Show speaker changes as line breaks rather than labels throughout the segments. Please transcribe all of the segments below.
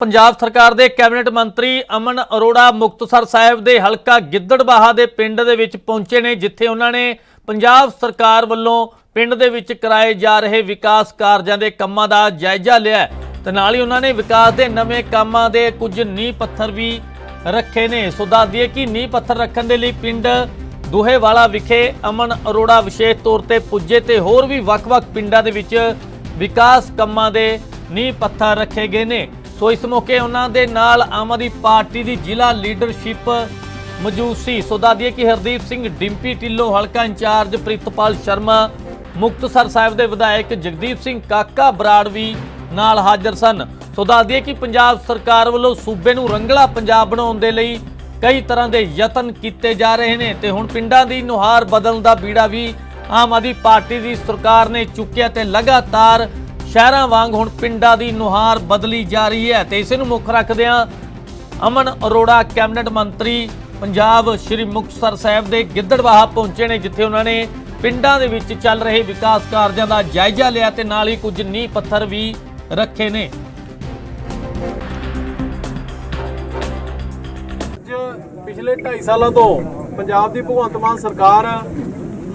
ਪੰਜਾਬ ਸਰਕਾਰ ਦੇ ਕੈਬਨਿਟ ਮੰਤਰੀ ਅਮਨ ਅਰੋੜਾ ਮੁਕਤਸਰ ਸਾਹਿਬ ਦੇ ਹਲਕਾ ਗਿੱਦੜਬਾਹਾ ਦੇ ਪਿੰਡ ਦੇ ਵਿੱਚ ਪਹੁੰਚੇ ਨੇ, ਜਿੱਥੇ ਉਹਨਾਂ ਨੇ ਪੰਜਾਬ ਸਰਕਾਰ ਵੱਲੋਂ ਪਿੰਡ ਦੇ ਵਿੱਚ ਕਰਾਏ ਜਾ ਰਹੇ ਵਿਕਾਸ ਕਾਰਜਾਂ ਦੇ ਕੰਮਾਂ ਦਾ ਜਾਇਜ਼ਾ ਲਿਆ ਹੈ। ਤੇ ਨਾਲ ਹੀ ਉਹਨਾਂ ਨੇ ਵਿਕਾਸ ਦੇ ਨਵੇਂ ਕੰਮਾਂ ਦੇ ਕੁਝ ਨੀਂਹ ਪੱਥਰ ਵੀ ਰੱਖੇ ਨੇ। ਸੋ ਦੱਸ ਦਈਏ ਕਿ ਨੀਂਹ ਪੱਥਰ ਰੱਖਣ ਦੇ ਲਈ ਪਿੰਡ ਦੁਹੇਵਾਲਾ ਵਿਖੇ ਅਮਨ ਅਰੋੜਾ ਵਿਸ਼ੇਸ਼ ਤੌਰ ਤੇ ਪੁੱਜੇ ਤੇ ਹੋਰ ਵੀ ਵੱਖ-ਵੱਖ ਪਿੰਡਾਂ ਦੇ ਵਿੱਚ ਵਿਕਾਸ ਕੰਮਾਂ ਦੇ ਨੀਂਹ ਪੱਥਰ ਰੱਖੇ ਗਏ ਨੇ। ਸੋ ਇਸ ਮੌਕੇ ਉਹਨਾਂ ਦੇ ਨਾਲ ਆਮ ਆਦਮੀ ਪਾਰਟੀ ਦੀ ਜ਼ਿਲ੍ਹਾ ਲੀਡਰਸ਼ਿਪ ਮੌਜੂਦ ਸੀ। ਸੋ ਦੱਸਦੀਏ ਕਿ ਹਰਦੀਪ ਸਿੰਘ ਡਿੰਪੀ ਢਿੱਲੋਂ ਹਲਕਾ ਇੰਚਾਰਜ ਪ੍ਰਿਤਪਾਲ ਸ਼ਰਮਾ, ਮੁਕਤਸਰ ਸਾਹਿਬ ਦੇ ਵਿਧਾਇਕ ਜਗਦੀਪ ਸਿੰਘ ਕਾਕਾ ਬਰਾੜ ਵੀ ਨਾਲ ਹਾਜ਼ਰ ਸਨ। ਸੋ ਦੱਸਦੀਏ ਕਿ ਪੰਜਾਬ ਸਰਕਾਰ ਵੱਲੋਂ ਸੂਬੇ ਨੂੰ ਰੰਗਲਾ ਪੰਜਾਬ ਬਣਾਉਣ ਦੇ ਲਈ ਕਈ ਤਰ੍ਹਾਂ ਦੇ ਯਤਨ ਕੀਤੇ ਜਾ ਰਹੇ ਨੇ ਤੇ ਹੁਣ ਪਿੰਡਾਂ ਦੀ ਨੁਹਾਰ ਬਦਲਣ ਦਾ ਬੀੜਾ ਵੀ ਆਮ ਆਦਮੀ ਪਾਰਟੀ ਦੀ ਸਰਕਾਰ ਨੇ ਚੁੱਕਿਆ ਤੇ ਲਗਾਤਾਰ ਸ਼ਹਿਰਾਂ ਵਾਂਗ ਹੁਣ ਪਿੰਡਾਂ ਦੀ ਨੁਹਾਰ ਬਦਲੀ ਜਾ ਰਹੀ ਹੈ ਤੇ ਇਸੇ ਨੂੰ ਮੁੱਖ ਰੱਖਦਿਆਂ ਅਮਨ ਅਰੋੜਾ ਕੈਬਨਿਟ ਮੰਤਰੀ ਪੰਜਾਬ ਸ਼੍ਰੀ ਮੁਕਤਸਰ ਸਾਹਿਬ ਦੇ ਗਿੱਦੜਬਾਹਾ ਪਹੁੰਚੇ ਨੇ, ਜਿੱਥੇ ਉਹਨਾਂ ਨੇ ਪਿੰਡਾਂ ਦੇ ਵਿੱਚ ਚੱਲ ਰਹੇ ਵਿਕਾਸ ਕਾਰਜਾਂ ਦਾ ਜਾਇਜ਼ਾ ਲਿਆ ਤੇ ਨਾਲ ਹੀ ਕੁਝ ਨੀਂਹ ਪੱਥਰ ਵੀ ਰੱਖੇ ਨੇ।
ਅੱਜ ਪਿਛਲੇ 2.5 ਸਾਲਾਂ ਤੋਂ ਪੰਜਾਬ ਦੀ ਭਗਵੰਤ ਮਾਨ ਸਰਕਾਰ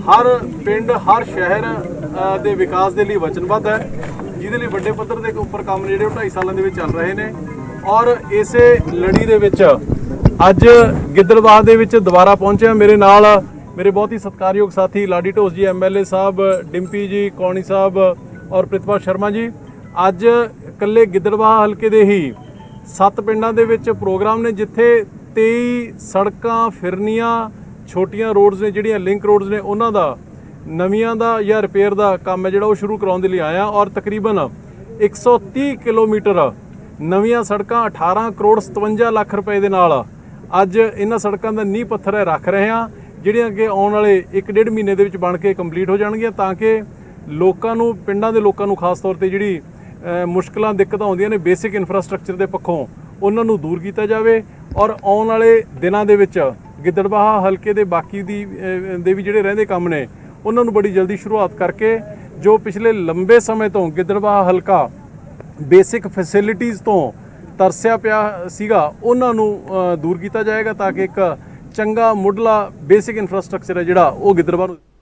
ਹਰ ਪਿੰਡ, ਹਰ ਸ਼ਹਿਰ ਦੇ ਵਿਕਾਸ ਦੇ ਲਈ ਵਚਨਬੱਧ ਹੈ। ਜਿਹਦੇ ਲਈ ਵੱਡੇ ਪੱਧਰ ਦੇ ਉੱਪਰ ਕੰਮ ਜਿਹੜੇ ਉਹ 2.5 ਸਾਲਾਂ ਦੇ ਵਿੱਚ ਚੱਲ ਰਹੇ ਨੇ। ਔਰ ਇਸੇ ਲੜੀ ਦੇ ਵਿੱਚ ਅੱਜ ਗਿੱਦੜਬਾਹ ਦੇ ਵਿੱਚ ਦੁਬਾਰਾ ਪਹੁੰਚਿਆ ਮੇਰੇ ਨਾਲ ਮੇਰੇ ਬਹੁਤ ਹੀ ਸਤਿਕਾਰਯੋਗ ਸਾਥੀ ਲਾਡੀ ਢੋਸ ਜੀ ਐਮਐਲਏ ਸਾਹਿਬ, ਡਿੰਪੀ ਜੀ, ਕੌਣੀ ਸਾਹਿਬ ਔਰ ਪ੍ਰਿਤਪਾਲ ਸ਼ਰਮਾ ਜੀ। ਅੱਜ ਇਕੱਲੇ ਗਿੱਦੜਬਾਹ ਹਲਕੇ ਦੇ ਹੀ ਸੱਤ ਪਿੰਡਾਂ ਦੇ ਵਿੱਚ ਪ੍ਰੋਗਰਾਮ ਨੇ, ਜਿੱਥੇ 23 ਸੜਕਾਂ ਫਿਰਨੀਆਂ, ਛੋਟੀਆਂ ਰੋਡਸ ਨੇ, ਜਿਹੜੀਆਂ ਲਿੰਕ ਰੋਡਸ ਨੇ, ਉਹਨਾਂ ਦਾ ਨਵੀਆਂ ਦਾ ਜਾਂ ਰਿਪੇਅਰ ਦਾ ਕੰਮ ਹੈ ਜਿਹੜਾ ਉਹ ਸ਼ੁਰੂ ਕਰਾਉਣ ਦੇ ਲਈ ਆਇਆ ਔਰ ਤਕਰੀਬਨ 130 ਕਿਲੋਮੀਟਰ ਨਵੀਆਂ ਸੜਕਾਂ 18 ਕਰੋੜ 57 ਲੱਖ ਰੁਪਏ ਦੇ ਨਾਲ ਅੱਜ ਇਹਨਾਂ ਸੜਕਾਂ ਦਾ ਨੀਂਹ ਪੱਥਰ ਹੈ ਰੱਖ ਰਹੇ ਹਾਂ ਜਿਹੜੀਆਂ ਕਿ ਆਉਣ ਵਾਲੇ 1.5 ਮਹੀਨੇ ਦੇ ਵਿੱਚ ਬਣ ਕੇ ਕੰਪਲੀਟ ਹੋ ਜਾਣਗੀਆਂ ਤਾਂ ਕਿ ਲੋਕਾਂ ਨੂੰ ਪਿੰਡਾਂ ਦੇ ਲੋਕਾਂ ਨੂੰ ਖਾਸ ਤੌਰ ਤੇ ਜਿਹੜੀ ਅ, ਮੁਸ਼ਕਲਾਂ ਦਿੱਕਤਾਂ ਆਉਂਦੀਆਂ ਨੇ ਬੇਸਿਕ ਇਨਫਰਾਸਟ੍ਰਕਚਰ ਦੇ ਪੱਖੋਂ ਉਹਨਾਂ ਨੂੰ ਦੂਰ ਕੀਤਾ ਜਾਵੇ ਔਰ ਆਉਣ ਵਾਲੇ ਦਿਨਾਂ ਦੇ ਵਿੱਚ ਗਿੱਦੜਬਾਹਾ ਹਲਕੇ ਦੇ ਬਾਕੀ ਦੀ ਦੇ ਵੀ ਜਿਹੜੇ ਰਹਿੰਦੇ ਕੰਮ ਨੇ ਉਹਨਾਂ ਨੂੰ ਬੜੀ ਜਲਦੀ ਸ਼ੁਰੂਆਤ ਕਰਕੇ ਜੋ ਪਿਛਲੇ ਲੰਬੇ ਸਮੇਂ ਤੋਂ ਗਿੱਦੜਬਾਹਾ ਹਲਕਾ ਬੇਸਿਕ ਫੈਸਿਲਿਟੀਆਂ ਤੋਂ ਤਰਸਿਆ ਪਿਆ ਸੀਗਾ, ਉਹਨਾਂ ਨੂੰ ਦੂਰ ਕੀਤਾ ਜਾਏਗਾ ਤਾਂ ਕਿ ਇੱਕ ਚੰਗਾ ਮੁੱਢਲਾ ਬੇਸਿਕ ਇਨਫਰਾਸਟ੍ਰਕਚਰ ਹੈ ਜਿਹੜਾ ਉਹ ਗਿੱਦੜਬਾਹਾ ਨੂੰ